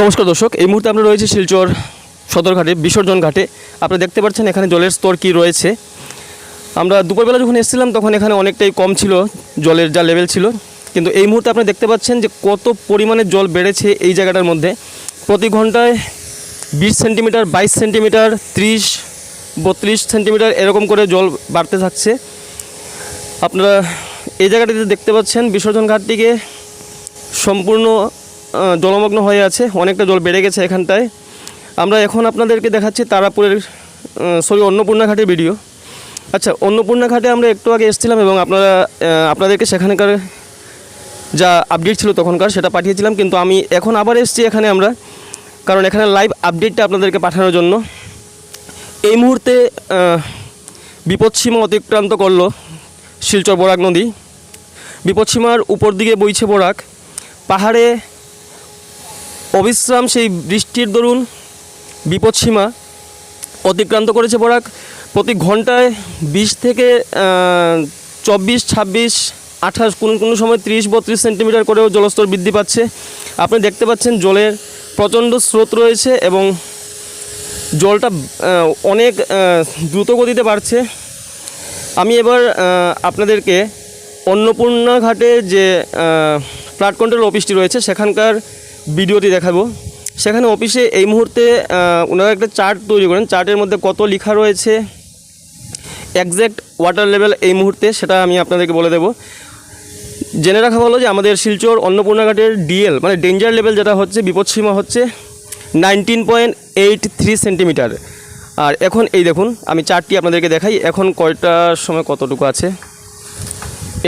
নমস্কার দর্শক, এই মুহূর্তে আমরা রয়েছে শিলচর সদরঘাটে, বিসর্জন ঘাটে। আপনারা দেখতে পাচ্ছেন এখানে জলের স্তর কি রয়েছে। আমরা দুপুরবেলা যখন এসেছিলাম, তখন এখানে অনেকটাই কম ছিল, জলের যা লেভেল ছিল। কিন্তু এই মুহূর্তে আপনারা দেখতে পাচ্ছেন যে কত পরিমাণে জল বেড়েছে এই জায়গাটার মধ্যে। প্রতি ঘন্টায় বিশ সেন্টিমিটার, বাইশ সেন্টিমিটার, ত্রিশ, বত্রিশ সেন্টিমিটার এরকম করে জল বাড়তে থাকছে। আপনারা এই জায়গাটিতে দেখতে পাচ্ছেন বিসর্জন ঘাটটিকে সম্পূর্ণ জলমগ্ন হয়ে আছে, অনেকটা জল বেড়ে গেছে এখানটায়। আমরা এখন আপনাদেরকে দেখাচ্ছি তারাপুরের সরি অন্নপূর্ণা ঘাটের ভিডিও আচ্ছা অন্নপূর্ণা ঘাটে আমরা একটু আগে এসেছিলাম এবং আপনারা আপনাদেরকে সেখানকার যা আপডেট ছিল তখনকার সেটা পাঠিয়েছিলাম, কিন্তু আমি এখন আবার এসেছি এখানে আমরা, কারণ এখানে লাইভ আপডেটটা আপনাদেরকে পাঠানোর জন্য। এই মুহূর্তে বিপদসীমা অতিক্রান্ত করল শিলচর বরাক নদী। বিপদসীমার উপর দিকে বইছে বরাক। পাহাড়ে অবিশ্রাম সেই বৃষ্টির দরুন বিপদসীমা অতিক্রান্ত করেছে বরাক। প্রতি ঘন্টায় বিশ থেকে চব্বিশ, ছাব্বিশ, আঠাশ, কোনো কোনো সময় ত্রিশ, বত্রিশ সেন্টিমিটার করেও জলস্তর বৃদ্ধি পাচ্ছে। আপনি দেখতে পাচ্ছেন জলের প্রচণ্ড স্রোত রয়েছে এবং জলটা অনেক দ্রুত গতিতে বাড়ছে। আমি এবার আপনাদেরকে অন্নপূর্ণা ঘাটে যে ফ্লাড কন্ট্রোল অফিসটি রয়েছে, সেখানকার ভিডিওটি দেখাবো। সেখানে অফিসে এই মুহূর্তে ওনারা একটা চার্ট তৈরি করেন। চার্টের মধ্যে কত লেখা রয়েছে। একজ্যাক্ট ওয়াটার লেভেল এই মুহূর্তে সেটা আমি আপনাদেরকে বলে দেবো। জেনে রাখা হলো যে আমাদের শিলচর অন্নপূর্ণা ঘাটের ডিএল মানে ডেঞ্জার লেভেল যেটা হচ্ছে, বিপদসীমা হচ্ছে nineteen point eight three centimetre আর এখন এই দেখুন, আমি চারটি আপনাদেরকে দেখাই। এখন কয়টার সময় কতটুকু আছে?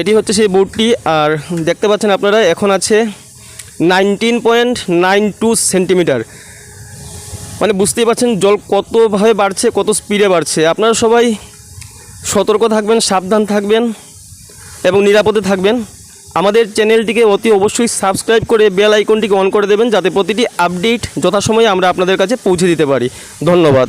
এটি হচ্ছে সেই বোর্ডটি আর দেখতে পাচ্ছেন আপনারা, এখন আছে nineteen point nine two centimetre. মানে বুঝতেই পারছেন, জল কতভাবে বাড়ছে, কত স্পিডে বাড়ছে। আপনারা সবাই সতর্ক থাকবেন, সাবধান থাকবেন এবং নিরাপদে থাকবেন। আমাদের চ্যানেলটিকে অতি অবশ্যই সাবস্ক্রাইব করে বেল আইকনটিকে অন করে দেবেন, যাতে প্রতিটি আপডেট যথাসময়ে আমরা আপনাদের কাছে পৌঁছে দিতে পারি। ধন্যবাদ।